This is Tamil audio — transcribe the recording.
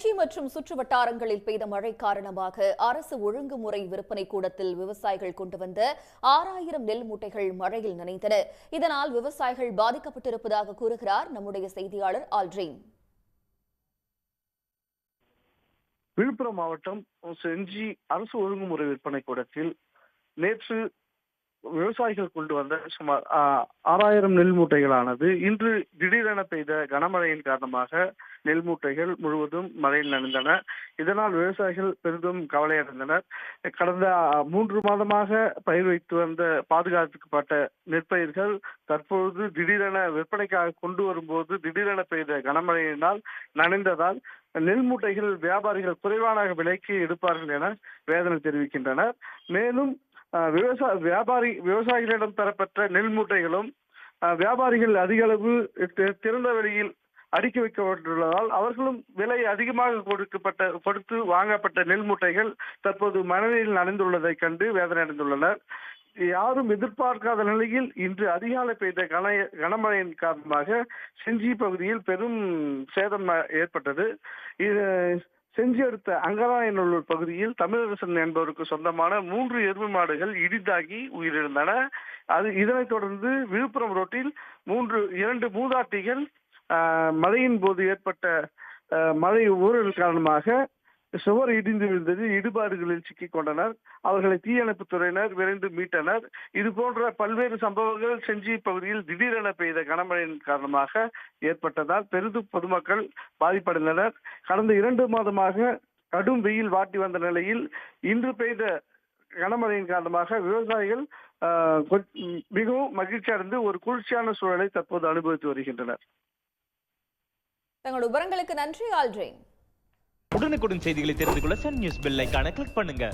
செஞ்சி மற்றும் சுற்று வட்டாரங்களில் பெய்த மழை காரணமாக அரசு ஒழுங்குமுறை விற்பனை கூடத்தில் விவசாயிகள் கொண்டு வந்த ஆறாயிரம் நெல் மூட்டைகள் மழையில் நனைந்தன. இதனால் விவசாயிகள் பாதிக்கப்பட்டிருப்பதாக கூறுகிறார் நம்முடைய செய்தியாளர் ஆல்ட்ரீன் விழுப்புரம் மாவட்டம் செஞ்சி அரசு ஒழுங்குமுறை விற்பனை கூடத்தில் நேற்று விவசாயிகள் கொண்டு வந்த சுமார் ஆறாயிரம் நெல் மூட்டைகளானது இன்று திடீரென பெய்த கனமழையின் காரணமாக நெல் மூட்டைகள் முழுவதும் மழையில் நனைந்தன. இதனால் விவசாயிகள் பெரிதும் கவலையடைந்தனர். கடந்த மூன்று மாதமாக பயிர் வைத்து வந்த பாதுகாக்கப்பட்ட நெற்பயிர்கள் தற்பொழுது திடீரென விற்பனைக்காக கொண்டு வரும்போது திடீரென பெய்த கனமழையினால் நனைந்ததால் நெல் மூட்டைகள் வியாபாரிகள் குறைவான விலைக்கு எடுப்பார்கள் என வேதனை தெரிவிக்கின்றனர். மேலும் விவசாய வியாபாரி விவசாயிகளிடம் பெறப்பட்ட நெல் மூட்டைகளும் வியாபாரிகள் அதிக அளவு திறந்த வெளியில் அடுக்கி வைக்கப்பட்டுள்ளதால் அவர்களும் விலை அதிகமாக கொடுக்கப்பட்ட கொடுத்து வாங்கப்பட்ட நெல் மூட்டைகள் தற்போது மனநிலையில் நனைந்துள்ளதை கண்டு வேதனை அடைந்துள்ளனர் யாரும் எதிர்பார்க்காத நிலையில் இன்று அதிகாலை பெய்த கன கனமழையின் காரணமாக செஞ்சி பகுதியில் பெரும் சேதம் ஏற்பட்டது. இது செஞ்சி அடுத்த அங்கராயநல்லூர் பகுதியில் தமிழரசன் என்பவருக்கு சொந்தமான மூன்று எருமை மாடுகள் இடிந்தாகி உயிரிழந்தன. அது இதனைத் தொடர்ந்து விழுப்புரம் ரோட்டில் மூன்று இரண்டு மூதாட்டிகள் மழையின் போது ஏற்பட்ட மழை ஊழல் காரணமாக சுவர் இடிந்து விழுந்தது. இடுபாடுகளில் சிக்கிக் கொண்டனர். அவர்களை தீயணைப்பு துறையினர் விரைந்து மீட்டனர். இது போன்ற பல்வேறு சம்பவங்கள் செஞ்சி பகுதியில் திடீரென பெய்த கனமழையின் காரணமாக ஏற்பட்டதால் பெரிதும் பொதுமக்கள் பாதிப்படைந்தனர். கடந்த இரண்டு மாதமாக கடும் வெயில் வாட்டி வந்த நிலையில் இன்று பெய்த கனமழையின் காரணமாக விவசாயிகள் ஆஹ், மிகவும் மகிழ்ச்சி அடைந்து ஒரு குளிர்ச்சியான சூழலை தற்போது அனுபவித்து வருகின்றனர். தங்கள் விவரங்களுக்கு நன்றி ஆல்ட்ரீன் உடனுக்குடன் செய்திகளை தெரிந்து கொள்ள சன் நியூஸ் பெல் ஐக்கான கிளிக் பண்ணுங்க.